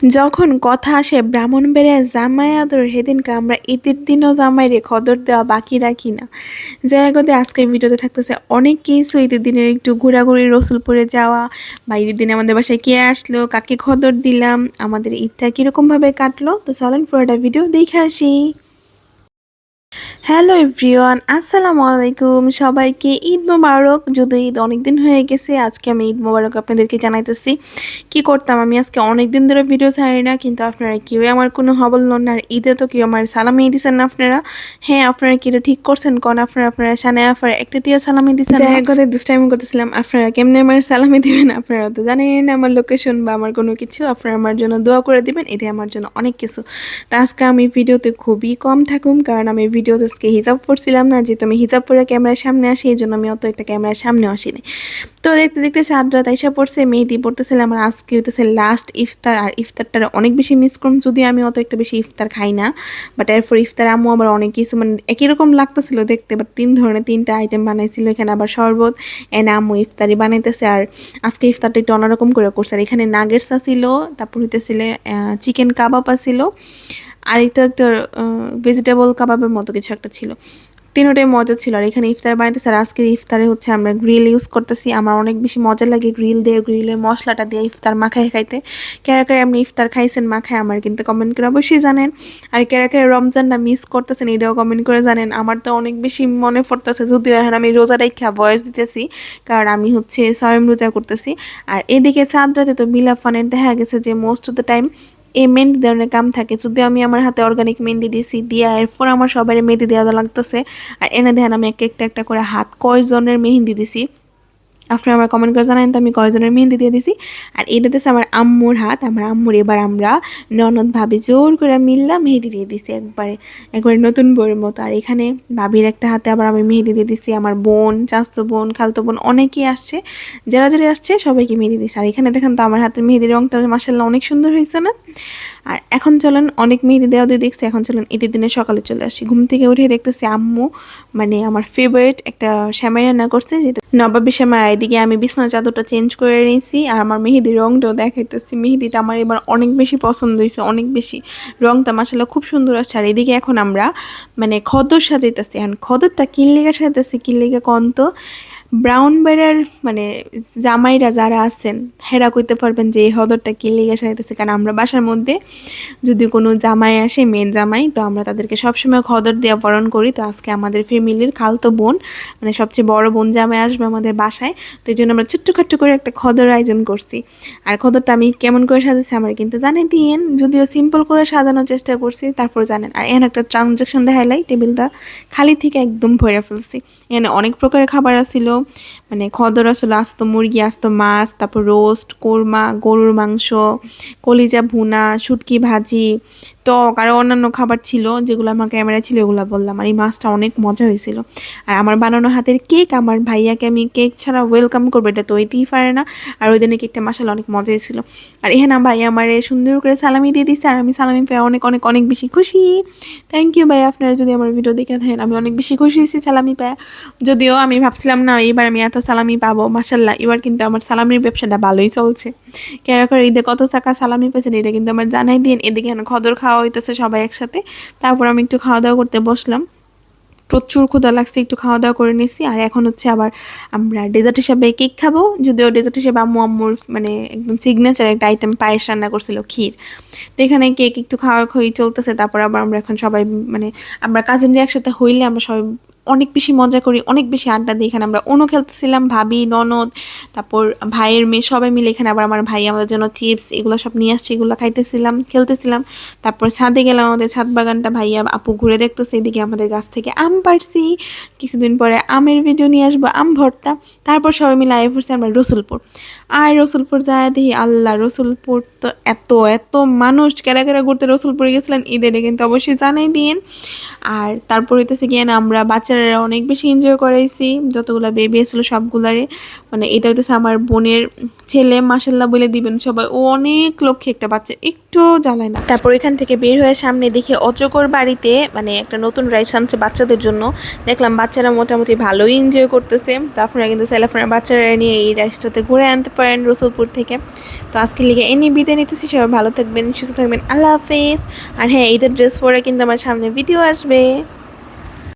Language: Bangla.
যখন কথা আসে ব্রাহ্মণবাড়িয়া জামাই আদর সেদিনকে আমরা ঈদের দিনও জামাইরে খদর দেওয়া বাকি রাখি না। জায়গাতে আজকে ভিডিওতে থাকতেছে অনেক কিছু, ঈদের দিনের একটু ঘোরাঘুরি, রসুলপুরে যাওয়া বা ঈদের দিনে আমাদের বাসায় কে আসলো, কাকে খদর দিলাম, আমাদের ঈদটা কীরকমভাবে কাটলো। তো চলেন পুরোটা ভিডিও দেখে আসি। হ্যালো এভরিওয়ান, আসসালামু আলাইকুম। সবাইকে ঈদ মোবারক। যদি ঈদ অনেক দিন হয়ে গেছে, আজকে আমি ঈদ মোবারক আপনাদেরকে জানাইতেছি। কি করতাম আমি? আজকে অনেক দিন ধরে ভিডিও ছাড়ি না, কিন্তু আপনারা কেউ আমার কোনো হবল নন আর ঈদে তো কেউ আমার সালামি দিচ্ছেন না আপনারা। হ্যাঁ আপনারা কি ঠিক করছেন? কোন আপনারা আপনারা সানে আফার একটা দিয়ে সালামি দিচ্ছেন যাই কথা দুষ্টাইমি করতেছিলাম। আপনারা কেমনে আমার সালামি দিবেন? আপনারা তো জানেন না আমার লোকেশন বা আমার কোনো কিছু। আপনারা আমার জন্য দোয়া করে দিবেন, এটাই আমার জন্য অনেক কিছু। তা আজকে আমি ভিডিওতে খুবই কম থাকুম, কারণ আমি ভিডিওতে আজকে হিজাব পরছিলাম না, যেহেতু আমি হিজাব পরে ক্যামেরার সামনে আসি, এই জন্য আমি অত একটা ক্যামেরার সামনে আসিনি। তো দেখতে দেখতে সাত রাত আইসা পড়ছে মেহেদি পড়তেছিলাম আর আজকে হইতেছে লাস্ট ইফতার, আর ইফতারটা অনেক বেশি মিস করুন যদি আমি অত একটা বেশি ইফতার খাই না বাট এরপর ইফতার আম্মু আবার অনেক কিছু মানে একই রকম লাগতেছিল দেখতে বাট তিন ধরনের তিনটা আইটেম বানাইছিল, এখানে আবার শরবত, এনে আম্মু ইফতারি বানাইতেছে, আর আজকে ইফতারটা একটু অন্যরকম করে করছে, আর এখানে নাগেটস ছিল তারপর হইতেছিল চিকেন কাবাব ছিল আর এটা একটা ভেজিটেবল কাবাবের মতো কিছু একটা ছিল। তিনোটাই মজা ছিল। আর এখানে ইফতার বানাইতেছে আর আজকের ইফতারে হচ্ছে আমরা গ্রিল ইউজ করতেছি। আমার অনেক বেশি মজা লাগে গ্রিল দিয়ে গ্রিলের মশলাটা দিয়ে ইফতার মাখায় খাইতে। কেরা আপনি ইফতার খাইছেন মাখায় আমার কিন্তু কমেন্ট করে অবশ্যই জানেন। আর কেরা কেরা রমজানটা মিস করতেছেন এটাও কমেন্ট করে জানেন। আমার তো অনেক বেশি মনে পড়তেছে, যদিও এখন আমি রোজা রেখা ভয়েস দিতেছি, কারণ আমি হচ্ছে স্বয়ং রোজা করতেছি। আর এদিকে সাদরাতে রাতে তো বিলাফানের দেখা গেছে যে মোস্ট অফ দ্য টাইম এই মেহেন্দি ধরনের কাম থাকে। যদি আমি আমার হাতে অর্গানিক মেহেন্দি দিছি, দিয়া এরপর আমার সবাই মেহেন্দি দেওয়া লাগতেছে। আর এনে দেখেন আমি একটা একটা একটা করে হাত। কয়জনের মেহেন্দি দিছি? আপনারা আমার কমেন্ট করে জানান তো আমি কয়জনের মেহেন্দি দিয়ে দিছি। আর এটা দিচ্ছে আমার আম্মুর হাত। আমার আম্মুর এবার আমরা ননদ ভাবি জোর করে মিললাম মেহেদি দিয়ে দিছি একবারে। একবারে নতুন বইয়ের মতো। আর এখানে ভাবির একটা হাতে আবার আমি মেহেদি দিয়ে দিছি। আমার বোন চাস্তো বোন, খালতো বোন অনেকেই আসছে। যারা যারা আসছে সবাইকে মেহেদি দিছি। আর এখানে দেখেন তো আমার হাতের মেহেদির রঙটা মাসাল্লাহ অনেক সুন্দর হয়েছে না? আর এখন চলেন, অনেক মেহেদি দেওয়া দিয়ে দেখছি, এখন চলেন ঈদের দিনে সকালে চলে আসি। ঘুম থেকে উঠে দেখতেছি আম্মু মানে আমার ফেভারিট একটা শ্যামাই রান্না করছে, যেটা নবাবী শ্যামাই। আর এদিকে আমি বিছনা চাদরটা চেঞ্জ করে নিয়েছি, আর আমার মেহেদির রংটাও দেখাইতেছি। মেহেদিটা আমার এবার অনেক বেশি পছন্দ হয়েছে, অনেক বেশি। রংটা মাসাল্লাহ খুব সুন্দর আসছে। আর এদিকে এখন আমরা মানে খদর সাজাইতেছি। এখন খদরটা কিনলেগা সাজাইতেছি কিনলেগা কন্ত। ব্রাউন বেড়ার মানে জামাইরা যারা আছেন, হেরা কইতে পারবেন যে এই হদরটা কি লেগে সাজাইতেছে। কারণ আমরা বাসার মধ্যে যদি কোনো জামাই আসে মেন জামাই, তো আমরা তাদেরকে সবসময় খদর দেওয়া বরণ করি। তো আজকে আমাদের ফ্যামিলির খালতো বোন মানে সবচেয়ে বড় বোন জামাই আসবে আমাদের বাসায়। তো এই জন্য আমরা ছোট্টখাট্ট করে একটা খদর আয়োজন করছি। আর খদরটা আমি কেমন করে সাজাচ্ছি আমার কিন্তু জানে দিন যদিও সিম্পল করে সাজানোর চেষ্টা করছি, তারপর জানেন। আর এখানে একটা ট্রানজাকশন দেখাইলাই টেবিলটা খালি থেকে একদম ভরে ফেলছি। এখানে অনেক প্রকারের খাবার আছিল মানে খদর আসলে আসতো মুরগি, আসতো মাছ, তারপর রোস্ট, কোরমা, গরুর মাংস, কলিজা ভুনা, শুটকি ভাজি, টক আরও অন্যান্য খাবার ছিল যেগুলো আমার ক্যামেরা ছিল ওগুলো বললাম। আর এই মাছটা অনেক মজা হয়েছিল। আর আমার বানানো হাতের কেক আমার ভাইয়াকে আমি কেক ছাড়া ওয়েলকাম করব, এটা তো হইতেই পারে না। আর ওই দিনে কেকটা মাসাল অনেক মজা হয়েছিল আর এখানে ভাই আমার সুন্দর করে সালামি দিয়ে দিচ্ছে আর আমি সালামি পেয়ে অনেক অনেক অনেক বেশি খুশি। থ্যাংক ইউ ভাই, আপনারা যদি আমার ভিডিও দেখে থাকেন, আমি অনেক বেশি খুশি হয়েছি সালামি পেয়ে। যদিও আমি ভাবছিলাম না এবার আমি এত সালামি পাবো মাসাল্লাহ এবার কিন্তু আমার সালামির ব্যবসাটা ভালোই চলছে। কেন করে ঈদে কত টাকা সালামি পেয়েছেন, এটা কিন্তু আমার জানাই দিন। এদিকে এখন খদর খাওয়া হইতেছে সবাই একসাথে। তারপর আমি একটু খাওয়া দাওয়া করতে বসলাম। প্রচুর ক্ষুদা লাগছে, একটু খাওয়া দাওয়া করে নিয়েছি আর এখন হচ্ছে আবার আমরা ডেজার্ট হিসাবে কেক খাব। যদিও ডেজার্ট হিসাবে আম্মু, আম্মুর মানে একদম সিগনেচার একটা আইটেম পায়েস রান্না করছিল, ক্ষীর। তো এখানে কেক একটু খাওয়া খাওয়ি চলতেছে। তারপর আবার আমরা এখন সবাই মানে আমরা কাজিনরা একসাথে হইলে আমরা সবাই অনেক বেশি মজা করি, অনেক বেশি আড্ডা দিই। এখানে আমরা অনু খেলতেছিলাম, ভাবি, ননদ, তারপর ভাইয়ের মেয়ে, সবাই মিলে এখানে আবার আমার ভাই আমাদের জন্য চিপস, এগুলো সব নিয়ে আসছে, এগুলো খাইতেছিলাম, খেলতেছিলাম। তারপর ছাদে গেলাম আমাদের ছাদ বাগানটা, ভাইয়া, আপু ঘুরে দেখতেছে এদিকে আমাদের গাছ থেকে আম পারছি কিছুদিন পরে আমের ভিডিও নিয়ে আসব, আম ভর্তা। তারপর সবাই মিলে আয় পড়ছি আমরা রসুলপুর। আর রসুলপুর যায় দেখি, আল্লাহ, রসুলপুর তো এত এত মানুষ। কেরা কেরা ঘুরতে রসুলপুরে গেছিলেন? ঈদের কিন্তু অবশ্যই জানাই দিন আর তারপর হইতেছে গিয়ে আমরা বাচ্চারা অনেক বেশি এনজয় করাইছি, যতগুলো বেবি এসেছিল সবগুলারে। মানে এটা হইতেছে আমার বোনের ছেলে মাসাল্লাহ বলে দিবেন সবাই, ও অনেক লক্ষ্যে একটা বাচ্চা একটু জ্বালায় না। তারপর এখান থেকে বের হয়ে সামনে দেখি অচকর বাড়িতে মানে একটা নতুন রাইডস আনছে বাচ্চাদের জন্য। দেখলাম বাচ্চারা মোটামুটি ভালোই এনজয় করতেছে। তো আপনারা কিন্তু আপনার বাচ্চারা নিয়ে এই রাইডসটাতে ঘুরে আনতে পারেন রসুলপুর থেকে। তো আজকে লিগে এনে বিদায় নিতেছি, সবাই ভালো থাকবেন, সুস্থ থাকবেন, আল্লাহ হাফেজ। আর হ্যাঁ ঈদের ড্রেস পরে কিন্তু আমার সামনে ভিডিও আসবে।